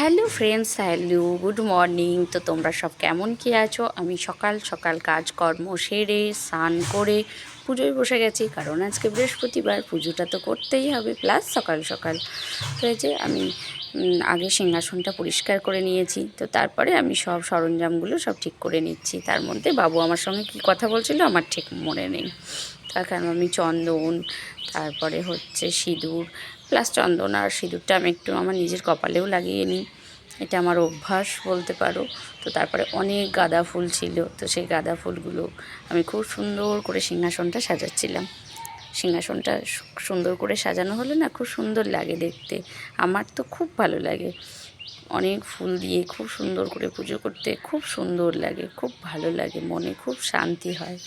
Hello friends, hello, good morning. তো তোমরা সব কেমন কি আছো? আমি সকাল সকাল কাজকর্ম সেরে, স্নান করে, পুজোয় বসে গেছি, কারণ আজকে বৃহস্পতিবার, পুজোটা তো করতেই হবে, প্লাস সকাল সকাল। তো যে আমি আগে সিংহাসনটা পরিষ্কার করে নিয়েছি। তো তারপরে আমি সব সরঞ্জামগুলো সব ঠিক করে নিচ্ছি। তার মধ্যে বাবু আমার সঙ্গে কি কথা বলছিল আমার ঠিক মনে নেই। তার কারণ আমি চন্দন, তারপরে হচ্ছে সিঁদুর প্লাস চন্দন আর সিঁদুরটা আমি একটু আমার নিজের কপালেও লাগিয়ে নিই। এটা আমার অভ্যাস বলতে পারো। তো তারপরে অনেক গাঁদা ফুল ছিল। তো সেই গাঁদা ফুলগুলো আমি খুব সুন্দর করে সিংহাসনটা সাজাচ্ছিলাম। সিংহাসনটা সুন্দর করে সাজানো হলে না খুব সুন্দর লাগে দেখতে। আমার তো খুব ভালো লাগে। অনেক ফুল দিয়ে খুব সুন্দর করে পুজো করতে খুব সুন্দর লাগে, খুব ভালো লাগে, মনে খুব শান্তি হয়।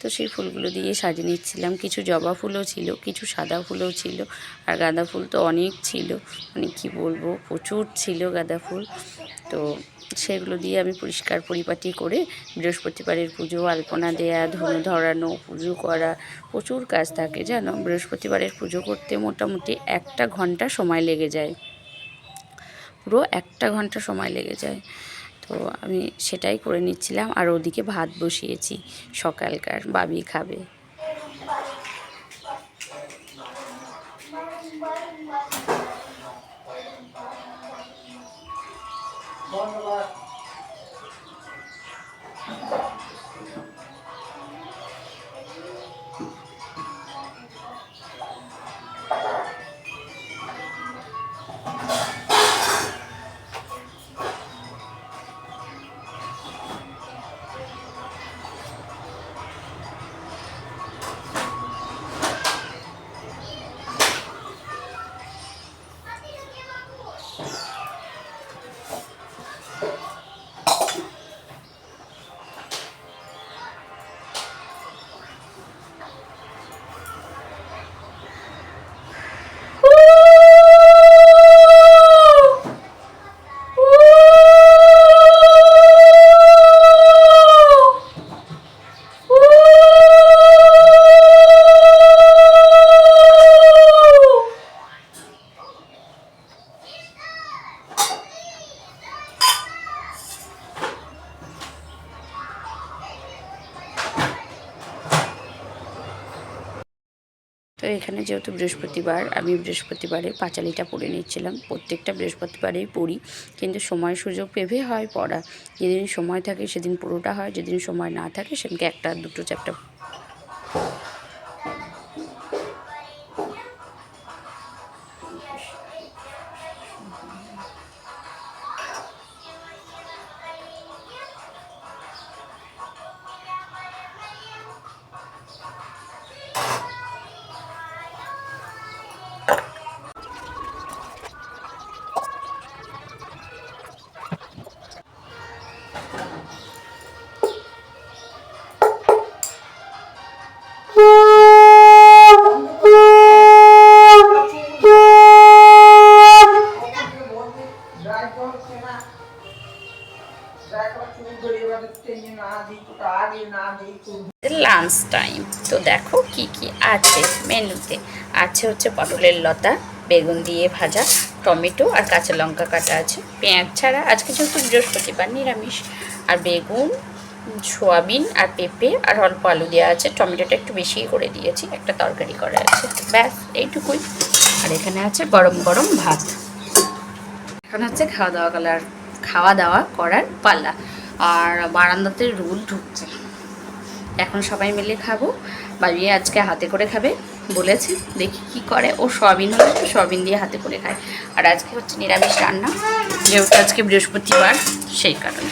তো সেই ফুলগুলো দিয়ে সাজিয়ে নিচ্ছিলাম। কিছু জবা ফুলও ছিল, কিছু সাদা ফুলও ছিল, আর গাঁদা ফুল তো অনেক ছিল। মানে কি বলব, প্রচুর ছিল গাঁদা ফুল। তো সেগুলো দিয়ে আমি পরিষ্কার পরিপাটি করে বৃহস্পতিবারের পুজো, আলপনা দেয়া, ধনু ধরানো, পুজো করা, প্রচুর কাজ থাকে, জানো? বৃহস্পতিবারের পুজো করতে মোটামুটি একটা ঘণ্টা সময় লেগে যায়। পুরো একটা ঘণ্টা সময় লেগে যায়। তো আমি সেটাই করে নিচ্ছিলাম আর ওদিকে ভাত বসিয়েছি। সকালকার বাবি খাবে। তো এখানে যেহেতু বৃহস্পতিবার, আমি বৃহস্পতিবারে পাঁচালিটা পড়ে নিচ্ছিলাম। প্রত্যেকটা বৃহস্পতিবারেই পড়ি, কিন্তু সময় সুযোগ পেভে হয় পড়া। যেদিন সময় থাকে সেদিন পুরোটা হয়, যেদিন সময় না থাকে সেদিনকে একটা, দুটো চ্যাপ্টার লাঞ্চ টাইম তো দেখো কি কি আছে মেনুতে। আছে হচ্ছে পটলের লতা, বেগুন দিয়ে ভাজা, টমেটো আর কাঁচা লঙ্কা কাটা আছে। পেঁয়াজ ছাড়া আজকে যেহেতু বৃহস্পতিবার, নিরামিষ। আর বেগুন, সোয়াবিন আর পেঁপে আর অল্প আলু দেওয়া আছে। টমেটোটা একটু বেশি করে দিয়েছি, একটা তরকারি করা আছে। ব্যাস, এইটুকুই। আর এখানে আছে গরম গরম ভাত। এখন হচ্ছে খাওয়া দাওয়া করার খাওয়া দাওয়া করার পাল্লা। আর বারান্দাতে রোদ ঢুকছে। এখন সবাই মিলে খাব। বাবি আজকে হাতে করে খাবে বলেছে। দেখি কি করে। ও সয়াবিন হলে তো দিয়ে হাতে করে খায়। আর আজকে হচ্ছে নিরামিষ রান্না। যেহেতু আজকে বৃহস্পতিবার, সেই কারণে।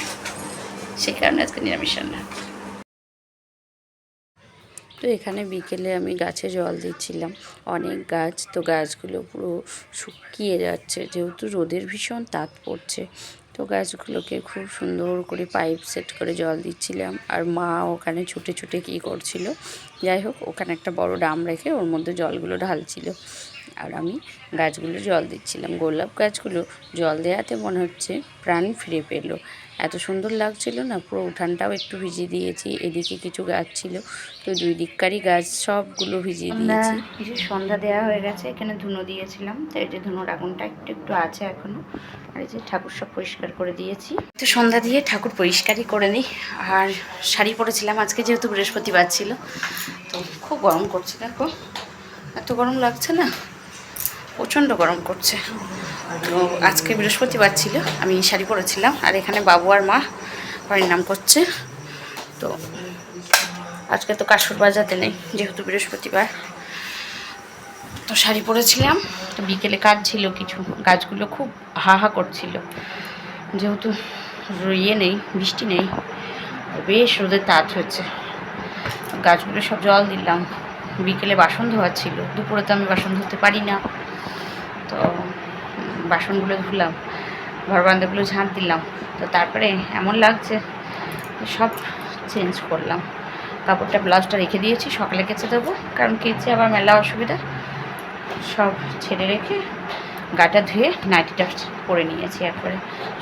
সেই কারণে আজকে নিরামিষ রান্না। তো এখানে বিকেলে আমি গাছে জল দিচ্ছিলাম। অনেক গাছ, তো গাছগুলো পুরো শুকিয়ে যাচ্ছে। যেহেতু রোদের ভীষণ তাপ পড়ছে। তো গাছগুলোকে খুব সুন্দর করে পাইপ সেট করে জল দিচ্ছিলাম। আর মা ওখানে ছুটে ছুটে কী করছিল? যাই হোক, ওখানে একটা বড় ডাম রেখে ওর মধ্যে জলগুলো ঢালছিল। আর আমি গাছগুলো জল দিচ্ছিলাম। গোলাপ গাছগুলো জল দেওয়াতে মনে হচ্ছে প্রাণ ফিরে পেল। এত সুন্দর লাগছিল না পুরো উঠানটাও একটু ভিজিয়ে দিয়েছি এদিকে কিছু গাছ ছিল তো দুই দিককারই গাছ সবগুলো ভিজিয়ে দিয়েছি। সন্ধ্যা দেওয়া হয়ে গেছে এখানে ধুনো দিয়েছিলাম তো এই যে ধুনোর আগুনটা একটু একটু আছে এখনও আর এই যে ঠাকুর সব পরিষ্কার করে দিয়েছি। তো সন্ধ্যা দিয়ে ঠাকুর পরিষ্কারই করে নিই আর শাড়ি পরেছিলাম আজকে যেহেতু বৃহস্পতিবার ছিল তো খুব গরম করছে দেখো। এত গরম লাগছে না? প্রচণ্ড গরম করছে। তো আজকে বৃহস্পতিবার ছিল, আমি শাড়ি পরেছিলাম, আর এখানে বাবু আর মা নাম করছে। তো আজকে তো কাসর বাজাতে নেই, যেহেতু বৃহস্পতিবার। তো শাড়ি পরেছিলাম, তো বিকেলে কাজ ছিল কিছু, গাছগুলো খুব হা হা করছিল। যেহেতু ইয়ে নেই, বৃষ্টি নেই, বেশ রোদের তাজ হচ্ছে গাছগুলো সব জল দিলাম। বিকেলে বাসন ধোয়া ছিল, দুপুরে তো আমি বাসন ধুতে পারি না। তো বাসনগুলো ধুলাম ঘর বান্ধাগুলো ঝাঁট দিলাম, তো তারপরে এমন লাগছে সব চেঞ্জ করলাম। কাপড়টা, ব্লাউজটা রেখে দিয়েছি, সকালে কেচে দেবো, কারণ কেচে আবার মেলা অসুবিধা। সব ছেড়ে রেখে গাটা ধুয়ে নাইটিটা পরে নিয়েছি একবারে।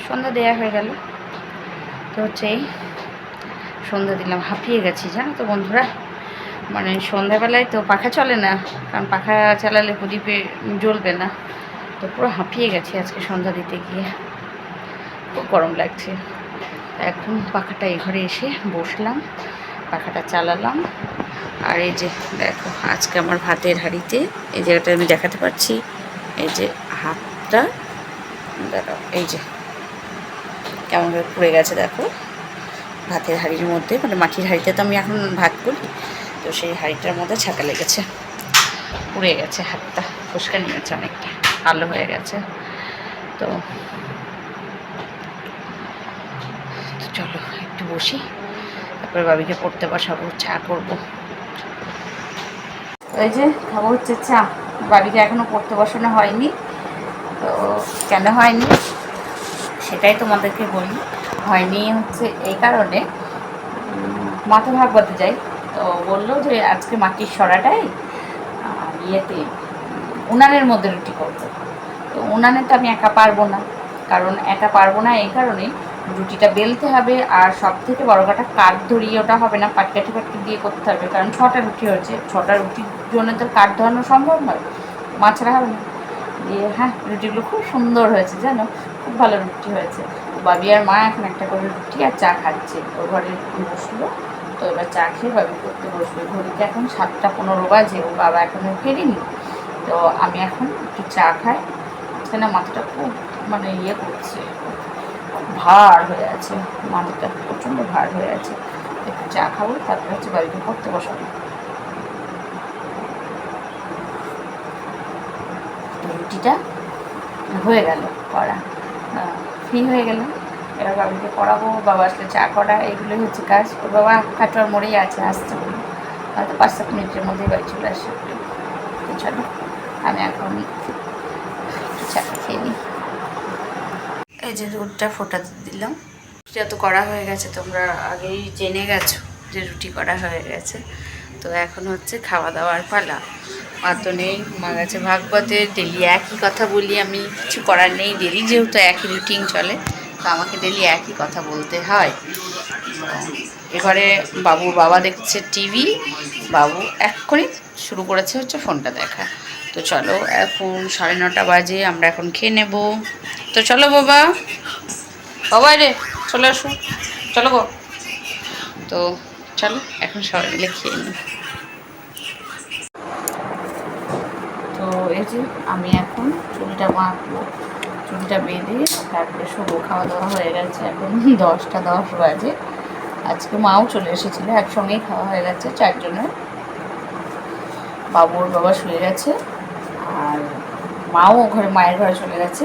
সন্ধ্যা দেয়া হয়ে গেল, তো হচ্ছে এই সন্ধ্যা দিলাম। হাঁপিয়ে গেছি, জানো তো বন্ধুরা? মানে সন্ধ্যাবেলায় তো পাখা চলে না, কারণ পাখা চালালে প্রদীপে জ্বলবে না। তো পুরো হাঁপিয়ে গেছি আজকে সন্ধ্যা দিতে গিয়ে। খুব গরম লাগছে। এখন পাখাটা এই ঘরে এসে বসলাম, পাখাটা চালালাম। আর এই যে দেখো, আজকে আমার ভাতের হাঁড়িতে এই জায়গাটা আমি দেখাতে পারছি। এই যে হাতটা, দেখো, এই যে কেমনভাবে পুড়ে গেছে, দেখো। ভাতের হাঁড়ির মধ্যে মানে মাটির হাঁড়িতে তো আমি এখন ভাত করি, তো সেই হাঁড়িটার মধ্যে ছাকা লেগেছে। পুড়ে গেছে হাতটা, ফুসকা নিয়েছে অনেকটা। কালো হয়ে গেছে। তো চলো, একটু বসি। তারপরে বাবিকে পড়তে বসাবো, চা করব। এই যে, খাব হচ্ছে চা। বাবিকে এখনও পড়তে বসানো হয়নি। তো কেন হয়নি? সেটাই তোমাদেরকে বলি। হয়নি হচ্ছে এই কারণে। মাথা ভাগবতে যাই। তো বলল যে, আজকে মাটির সরাটাই ইয়েতে উনানের মধ্যে রুটি করব। তো উনানে তো আমি একা পারব না, কারণ একা পারব না এই কারণেই রুটিটা বেলতে হবে আর সব থেকে বড় কাটা কাঠ ধরিয়ে ওটা হবে না, পাটকাঠি পাটকি দিয়ে করতে হবে, কারণ ছটা রুটি হয়েছে, ছটা রুটির জন্য তো কাঠ ধরানো সম্ভব নয় মাছরা হবে না। দিয়ে হ্যাঁ রুটিগুলো খুব সুন্দর হয়েছে, জানো? খুব ভালো রুটি হয়েছে। বাবি আর মা এখন একটা করে রুটি আর চা খাচ্ছে, ও ঘরে বসল, তো এবার চা খেয়ে বাবি করতে বসবে ঘড়িতে এখন সাতটা পনেরো বাজে ও বাবা এখনও ফেরিনি। তো আমি এখন একটু চা খাই। আজকে না মাথাটা খুব মানে ইয়ে করছে। ভার হয়ে আছে। মাথাটা প্রচণ্ড ভার হয়ে আছে। একটু চা খাব, তারপরে হচ্ছে বাড়িতে পড়তে বসাবো। রুটিটা হয়ে গেল করা। ফ্রি হয়ে গেল। এবার বাবাকে পড়াবো। বাবা আসলে চা করা এগুলোই হচ্ছে কাজ। ওর বাবা কাটোয়ার মোড়েই আছে আসতে হয়তো পাঁচ সাত মিনিটের মধ্যেই বাড়ি চলে আসে। চলো। আমি এখন খেয়ে নিই এই যে দুধটা ফোটাতে দিলাম। রুটিটা তো করা হয়ে গেছে, তোমরা আগেই জেনে গেছো যে রুটি করা হয়ে গেছে। তো এখন হচ্ছে খাওয়া দাওয়ার পালা। মা তো নেই, মা গেছে ভাগবতে, ডেলি একই কথা বলি আমি, কিছু করার নেই, ডেলি যেহেতু একই রুটিন চলে, তো আমাকে ডেলি একই কথা বলতে হয়। এবারে বাবুর বাবা দেখছে টিভি, বাবু এক্ষুনি শুরু করেছে হচ্ছে ফোনটা দেখা। তো চলো, এখন সাড়ে নটা বাজে, আমরা এখন খেয়ে নেব। তো চলো বাবা। বাবা রে, চলে আসো। চলো গো। তো চলো, এখন সবাই মিলে খেয়ে নিই। তো এই যে আমি এখন চুলটা বাঁধবো চুলটা বেঁধে তারপরে শুভ খাওয়া দাওয়া হয়ে গেছে এখন দশটা, দশ বাজে। আজকে মাও চলে এসেছিল, একসঙ্গেই খাওয়া হয়ে গেছে, চারজনের। বাবুর বাবা শুয়ে গেছে। মাও ঘরে মায়ের ঘরে চলে গেছে।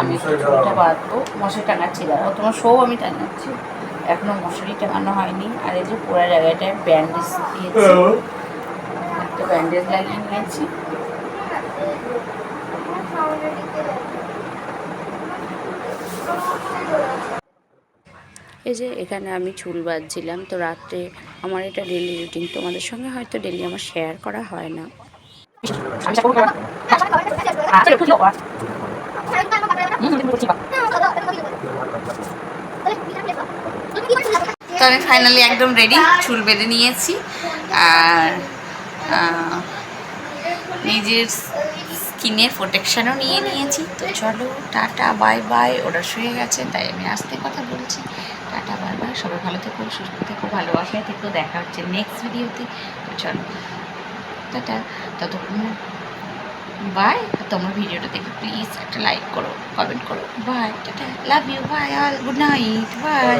আমি চুলটা বাঁধবো মশারি টাঙাচ্ছি দাঁড়াও তোমার শো আমি টাঙাচ্ছি। এখনও মশারি টাঙানো হয়নি। আর এই যে পুরো জায়গাটায় ব্যান্ডেজ দিয়েছি। একটা ব্যান্ডেজ লাগিয়ে নিয়েছি। এই যে এখানে আমি চুল বাঁধছিলাম তো রাত্রে আমার এটা ডেলি রুটিন তোমাদের সঙ্গে হয়তো ডেলি আমার শেয়ার করা হয় না। 아,这个不有啊。嗯，这个不记吧。তো আমি ফাইনালি একদম রেডি চুল বেঁধে নিয়েছি আর আহ, নিজের স্কিনে প্রোটেকশানও নিয়ে নিয়েছি তো চলো টাটা বাই বাই ওরা শুয়ে গেছে তাই আমি আস্তে কথা বলছি টাটা বাই বাই সবাই ভালো থেকো সুস্থ থেকো ভালোবাসায় থেকো দেখা হচ্ছে নেক্সট ভিডিওতে তো চলো টাটা ততক্ষণ বাই তোমার ভিডিওটা দেখে প্লিজ একটা লাইক করো কমেন্ট করো। Bye tata love you bye all good night bye